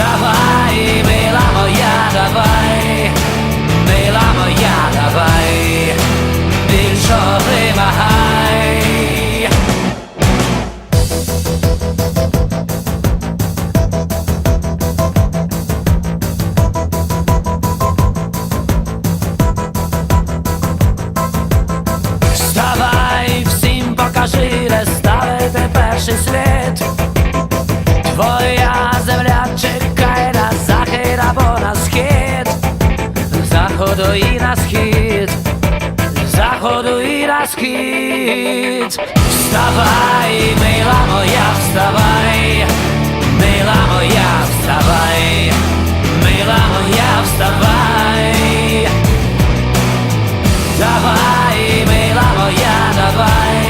Давай, мила моя, давай, мила моя, давай, більше вимагай. Вставай, всім покажи, де перший слід. Заходу і на схід, заходу і на схід. Вставай, мила моя, вставай, мила моя, вставай, мила моя, вставай. Давай, мила моя, давай,